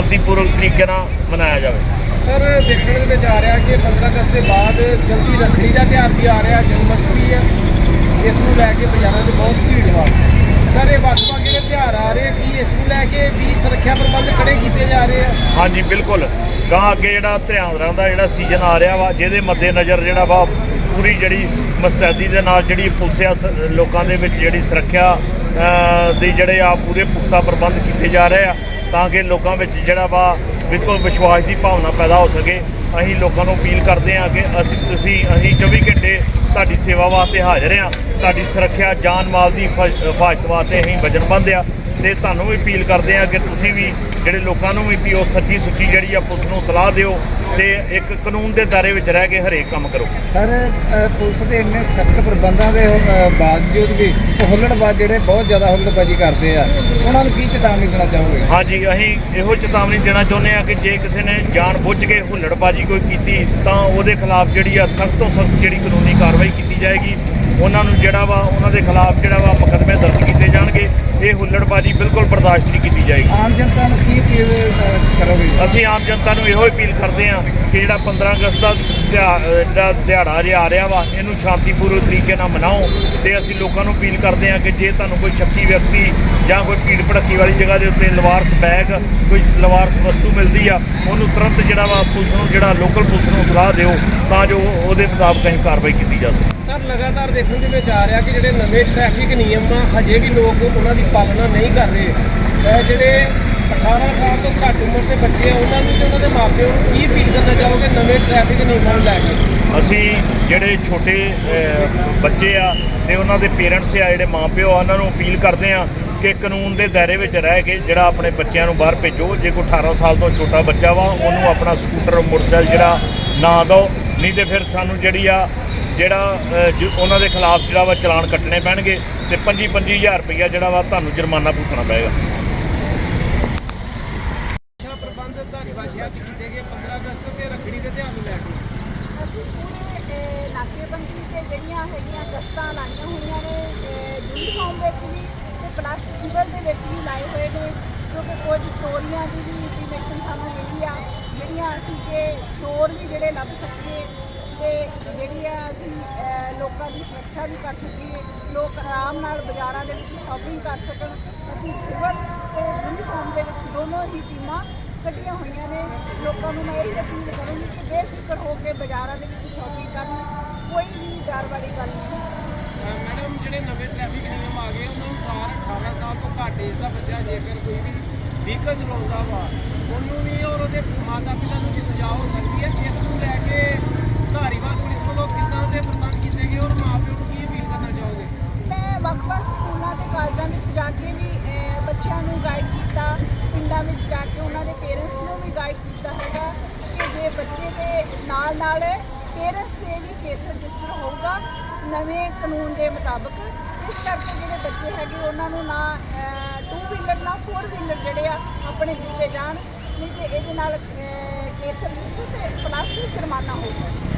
ਸ਼ਾਂਤੀਪੂਰਵਕ ਤਰੀਕੇ ਨਾਲ ਮਨਾਇਆ ਜਾਵੇ। ਸਰ ਦੇਖਣ ਦੇ ਵਿੱਚ ਆ ਰਿਹਾ ਕਿ 15 ਅਗਸਤ ਦੇ ਬਾਅਦ ਜਲਦੀ ਰੱਖੜੀ ਦਾ ਤਿਉਹਾਰ ਵੀ ਆ ਰਿਹਾ ਜਨਮ ਅਸ਼ਟਮੀ ਆ ਇਸ ਨੂੰ ਲੈ ਕੇ ਬਾਜ਼ਾਰਾਂ 'ਚ ਬਹੁਤ ਭੀੜ ਵਾ ਸਰ ਇਹ ਵੱਖ-ਵੱਖ ਜਿਹੜੇ ਤਿਉਹਾਰ ਆ ਰਹੇ ਸੀ ਇਸ ਨੂੰ ਲੈ ਕੇ ਵੀ ਸੁਰੱਖਿਆ ਪ੍ਰਬੰਧ ਖੜੇ ਕੀਤੇ ਜਾ ਰਹੇ ਆ। ਹਾਂਜੀ ਬਿਲਕੁਲ। ਗਾਂ ਅੱਗੇ ਜਿਹੜਾ ਧਿਆਨ ਦਾ ਜਿਹੜਾ ਸੀਜ਼ਨ ਆ ਰਿਹਾ ਵਾ ਜਿਹਦੇ ਮੱਦੇ ਨਜ਼ਰ ਜਿਹੜਾ ਵਾ ਪੂਰੀ ਜਿਹੜੀ ਮਸਤੈਦੀ ਦੇ ਨਾਲ ਜਿਹੜੀ ਪੁਲਿਸ ਆ ਸ- ਲੋਕਾਂ ਦੇ ਵਿੱਚ ਜਿਹੜੀ ਸੁਰੱਖਿਆ ਦੀ ਜਿਹੜੇ ਆ ਪੂਰੇ ਪੁਖਤਾ ਪ੍ਰਬੰਧ ਕੀਤੇ ਜਾ ਰਹੇ ਆ। ਤਾਂ ਕਿ ਲੋਕਾਂ ਵਿੱਚ ਜਿਹੜਾ ਵਾ ਬਿਲਕੁਲ ਵਿਸ਼ਵਾਸ ਦੀ ਭਾਵਨਾ ਪੈਦਾ ਹੋ ਸਕੇ। ਅਸੀਂ ਲੋਕਾਂ ਨੂੰ ਅਪੀਲ ਕਰਦੇ ਹਾਂ ਕਿ ਅਸੀਂ ਤੁਸੀਂ ਅਸੀਂ 24 ਘੰਟੇ ਤੁਹਾਡੀ ਸੇਵਾ ਵਾਸਤੇ ਹਾਜ਼ਰ ਹਾਂ। ਤੁਹਾਡੀ ਸੁਰੱਖਿਆ ਜਾਨ ਮਾਲ ਦੀ ਹਿਫਾ- ਹਿਫਾਜ਼ਤ ਵਾਸਤੇ ਅਸੀਂ ਵਚਨਬੱਧ ਆ ਤੇ ਤੁਹਾਨੂੰ ਵੀ ਅਪੀਲ ਕਰਦੇ ਆ ਕਿ ਤੁਸੀਂ ਵੀ ਜਿਹੜੇ ਲੋਕਾਂ ਨੂੰ ਵੀ ਉਹ ਸੱਚੀ ਸੁੱਚੀ ਜਿਹੜੀ ਆ ਪੁਲਿਸ ਨੂੰ ਸਲਾਹ ਦਿਓ ਤੇ ਇੱਕ ਕਾਨੂੰਨ ਦੇ ਦਾਇਰੇ ਵਿੱਚ ਰਹਿ ਕੇ ਹਰੇਕ ਕੰਮ ਕਰੋ। ਸਰ ਪੁਲਿਸ ਦੇ ਇੰਨੇ ਸਖਤ ਪ੍ਰਬੰਧਾਂ ਦੇ ਬਾਵਜੂਦ ਵੀ ਹੁੱਲੜਬਾਜ਼ ਜਿਹੜੇ ਬਹੁਤ ਜ਼ਿਆਦਾ ਹੁੱਲੜਬਾਜ਼ੀ ਕਰਦੇ ਆ ਉਹਨਾਂ ਨੂੰ ਕੀ ਚੇਤਾਵਨੀ ਦੇਣਾ ਚਾਹੋਗੇ? ਹਾਂਜੀ ਅਸੀਂ ਇਹੋ ਚੇਤਾਵਨੀ ਦੇਣਾ ਚਾਹੁੰਦੇ ਆ ਕਿ ਜੇ ਕਿਸੇ ਨੇ ਜਾਣ ਬੁੱਝ ਕੇ ਹੁੱਲੜਬਾਜੀ ਕੋਈ ਕੀਤੀ ਤਾਂ ਉਹਦੇ ਖਿਲਾਫ ਜਿਹੜੀ ਆ ਸਖਤ ਤੋਂ ਸਖਤ ਜਿਹੜੀ ਕਾਨੂੰਨੀ ਕਾਰਵਾਈ ਕੀਤੀ ਜਾਏਗੀ। ਉਹਨਾਂ ਨੂੰ ਜਿਹੜਾ ਵਾ ਉਹਨਾਂ ਦੇ ਖਿਲਾਫ ਜਿਹੜਾ ਵਾ ਮੁਕੱਦਮੇ ਦਰਜ ਕੀਤੇ ਜਾਣਗੇ। ਇਹ ਹੁੱਲੜਬਾਜੀ ਬਿਲਕੁਲ ਬਰਦਾਸ਼ਤ ਨਹੀਂ ਕੀਤੀ ਜਾਏਗੀ। ਆਮ ਜਨਤਾ ਨੂੰ ਕੀ ਅਪੀਲ ਕਰੋਗੇ? ਅਸੀਂ ਆਮ ਜਨਤਾ ਨੂੰ ਇਹੋ ਅਪੀਲ ਕਰਦੇ ਹਾਂ ਕਿ ਜਿਹੜਾ 15 ਅਗਸਤ ਦਾ ਜਿਹੜਾ ਦਿਹਾੜਾ ਜੇ ਆ ਰਿਹਾ ਵਾ ਇਹਨੂੰ ਸ਼ਾਂਤੀਪੂਰਵਕ ਤਰੀਕੇ ਨਾਲ ਮਨਾਓ ਤੇ ਅਸੀਂ ਲੋਕਾਂ ਨੂੰ ਅਪੀਲ ਕਰਦੇ ਹਾਂ ਕਿ ਜੇ ਤੁਹਾਨੂੰ ਕੋਈ ਸ਼ੱਕੀ ਵਿਅਕਤੀ ਜਾਂ ਕੋਈ ਭੀੜ ਭੜੱਕੀ ਵਾਲੀ ਜਗ੍ਹਾ ਦੇ ਉੱਤੇ ਲਵਾਰਸ ਬੈਗ ਕੋਈ ਲਵਾਰਸ ਵਸਤੂ ਮਿਲਦੀ ਆ ਉਹਨੂੰ ਤੁਰੰਤ ਜਿਹੜਾ ਵਾ ਪੁਲਿਸ ਨੂੰ ਜਿਹੜਾ ਲੋਕਲ ਪੁਲਿਸ ਨੂੰ ਸਲਾਹ ਦਿਓ ਤਾਂ ਜੋ ਉਹਦੇ ਮੁਤਾਬਕ ਅਸੀਂ ਕਾਰਵਾਈ ਕੀਤੀ ਜਾ ਸਕੇ। ਸਰ ਲਗਾਤਾਰ ਦੇਖਣ ਦੇ ਵਿੱਚ ਆ ਰਿਹਾ ਕਿ ਜਿਹੜੇ ਨਵੇਂ ਟ੍ਰੈਫਿਕ ਨਿਯਮ ਆ, ਹਜੇ ਵੀ ਲੋਕ ਉਹਨਾਂ ਦੀ ਪਾਲਣਾ ਨਹੀਂ ਕਰ ਰਹੇ। ਇਹ ਜਿਹੜੇ 18 ਸਾਲ ਤੋਂ ਘੱਟ ਉਮਰ ਦੇ ਬੱਚੇ ਆ, ਉਹਨਾਂ ਨੂੰ ਤੇ ਉਹਨਾਂ ਦੇ ਮਾਪਿਆਂ ਨੂੰ ਕੀ ਅਪੀਲ ਕਰਨਾ ਚਾਹੋਗੇ ਨਵੇਂ ਟ੍ਰੈਫਿਕ ਨਿਯਮਾਂ ਨੂੰ ਲੈ ਕੇ? ਅਸੀਂ ਜਿਹੜੇ ਛੋਟੇ ਬੱਚੇ ਆ ਤੇ ਉਹਨਾਂ ਦੇ ਪੇਰੈਂਟਸ ਆ, ਜਿਹੜੇ ਮਾਪਿਓ ਆ, ਉਹਨਾਂ ਨੂੰ ਅਪੀਲ ਕਰਦੇ ਆ ਕਿ ਕਾਨੂੰਨ ਦੇ ਦਾਇਰੇ ਵਿੱਚ ਰਹਿ ਕੇ ਜਿਹੜਾ ਆਪਣੇ ਬੱਚਿਆਂ ਨੂੰ ਬਾਹਰ ਭੇਜੋ। ਜੇ ਕੋਈ 18 ਸਾਲ ਤੋਂ ਛੋਟਾ ਬੱਚਾ ਵਾ, ਉਹਨੂੰ ਆਪਣਾ ਸਕੂਟਰ ਮੋਟਰਸਾਈਕਲ ਜਿਹੜਾ ਨਾ ਦਿਓ। ਨਹੀਂ ਤੇ ਫਿਰ ਸਾਨੂੰ ਜਿਹੜੀ ਆ ਜਿਹੜਾ ਉਹਨਾਂ ਦੇ ਖਿਲਾਫ ਜਿਹੜਾ ਵਾ ਚਲਾਨ ਕੱਟਣੇ ਪੈਣਗੇ ਤੇ 25 25000 ਰੁਪਈਆ ਜਿਹੜਾ ਵਾ ਤੁਹਾਨੂੰ ਜੁਰਮਾਨਾ ਭੁਗਤਣਾ ਪਏਗਾ। ਅੱਛਾ ਪ੍ਰਬੰਧ ਧਾਰੀਵਾਲ ਸ਼ਹਿਰ 'ਚ ਕੀਤੇ ਗਏ 15 ਅਗਸਤ ਤੇ ਰੱਖੜੀ ਦੇ ਤਿਉਹਾਰ ਨੂੰ ਲੈ ਕੇ। ਅਸੀਂ ਪੂਰੇ ਅਹ, ਨਾਕੇਬੰਦੀ ਤੇ ਜਿਹੜੀਆਂ ਹੈਗੀਆਂ ਗਸਤਾਂ ਲਾਈਆਂ ਹੋਈਆਂ ਨੇ ਅਹ, ਯੂਨੀਫਾਰਮ ਵਿੱਚ ਵੀ ਤੇ ਪਲੱਸ ਸਿਵਲ ਦੇ ਵਿੱਚ ਵੀ ਲਾਏ ਹੋਏ ਨੇ ਕਿਉਂਕਿ ਕੁਝ ਚੋਰੀਆਂ ਦੀ ਵੀ ਇੰਟੀਮੇਸ਼ਨ ਸਾਨੂੰ ਮਿਲੀ ਆ ਜਿਹੜੀਆਂ ਅਸੀਂ ਕਿ ਚੋਰ ਵੀ ਜਿਹੜੇ ਲੱਭ ਸਕੀਏ ਤੇ ਜਿਹੜੀਆਂ ਅਸੀਂ ਲੋਕਾਂ ਦੀ ਸੁਰੱਖਿਆ ਵੀ ਕਰ ਸਕੀਏ, ਲੋਕ ਆਰਾਮ ਨਾਲ ਬਾਜ਼ਾਰਾਂ ਦੇ ਵਿੱਚ ਸ਼ਾਪਿੰਗ ਕਰ ਸਕਣ। ਅਸੀਂ ਸਿਵਲ ਤੇ ਯੂਨੀਫਾਰਮ ਦੇ ਵਿੱਚ ਦੋਨੋਂ ਹੀ ਟੀਮਾਂ ਕੱਢੀਆਂ ਹੋਈਆਂ ਨੇ। ਲੋਕਾਂ ਨੂੰ ਮੈਂ ਇਹ ਅਪੀਲ ਕਰੂੰਗੀ ਕਿ ਬੇਫਿਕਰ ਹੋ ਕੇ ਬਾਜ਼ਾਰਾਂ ਦੇ ਵਿੱਚ ਸ਼ਾਪਿੰਗ ਕਰਨ ਕੋਈ ਵੀ ਡਰ ਵਾਲੀ ਗੱਲ ਨਹੀਂ। ਮੈਡਮ, ਜਿਹੜੇ ਨਵੇਂ ਟ੍ਰੈਫਿਕ ਨਿਯਮ ਆ ਗਏ, ਉਹਨਾਂ ਅਨੁਸਾਰ 18 ਸਾਲ ਤੋਂ ਘੱਟ ਏਜ ਦਾ ਬੱਚਾ ਜੇਕਰ ਕੋਈ ਵੀ ਵਹੀਕਲ ਚਲਾਉਂਦਾ ਵਾ, ਉਹਨੂੰ ਵੀ ਔਰ ਉਹਦੇ ਮਾਤਾ ਪਿਤਾ ਨੂੰ ਵੀ ਸਜ਼ਾ ਹੋ ਸਕਦੀ ਹੈ ਇਸ ਨੂੰ ਲੈ ਕੇ ਧਾਰੀਵਾਲ ਪੁਲਿਸ ਵੱਲੋਂ ਕਿੱਦਾਂ ਦੇ ਪ੍ਰਬੰਧ ਕੀਤੇ ਗਏ ਔਰ ਮਾਪਿਆਂ ਨੂੰ ਕੀ ਅਪੀਲ ਕਰਨਾ ਚਾਹੋਗੇ ਮੈਂ ਵੱਖ-ਵੱਖ ਸਕੂਲਾਂ ਤੇ ਕਾਲਜਾਂ ਵਿੱਚ ਜਾ ਕੇ ਵੀ ਅਹ, ਬੱਚਿਆਂ ਨੂੰ ਗਾਈਡ ਕੀਤਾ ਪਿੰਡਾਂ ਵਿੱਚ ਜਾ ਕੇ ਉਹਨਾਂ ਦੇ ਪੇਰੈਂਟਸ ਨੂੰ ਵੀ ਗਾਈਡ ਕੀਤਾ ਹੈਗਾ ਕਿ ਜੇ ਬੱਚੇ ਦੇ ਨਾਲ-ਨਾਲ ਪੇਰੈਂਟਸ ਦੇ ਵੀ ਕੇਸ ਰਜਿਸਟਰ ਹੋਊਗਾ ਨਵੇਂ ਕਾਨੂੰਨ ਦੇ ਮੁਤਾਬਕ। ਇਸ ਕਰਕੇ ਜਿਹੜੇ ਬੱਚੇ ਹੈਗੇ, ਉਹਨਾਂ ਨੂੰ ਨਾ ਟੂ ਵੀਲਰ ਨਾ ਫੋਰ ਵੀਲਰ ਜਿਹੜੇ ਆ, ਆਪਣੇ ਦਿੱਤੇ ਜਾਣ, ਨਹੀਂ ਤੇ ਇਹਦੇ ਨਾਲ ਕੇਸ ਰਜਿਸਟਰ ਤੇ ਪਲੱਸ ਜੁਰਮਾਨਾ ਹੋਊਗਾ।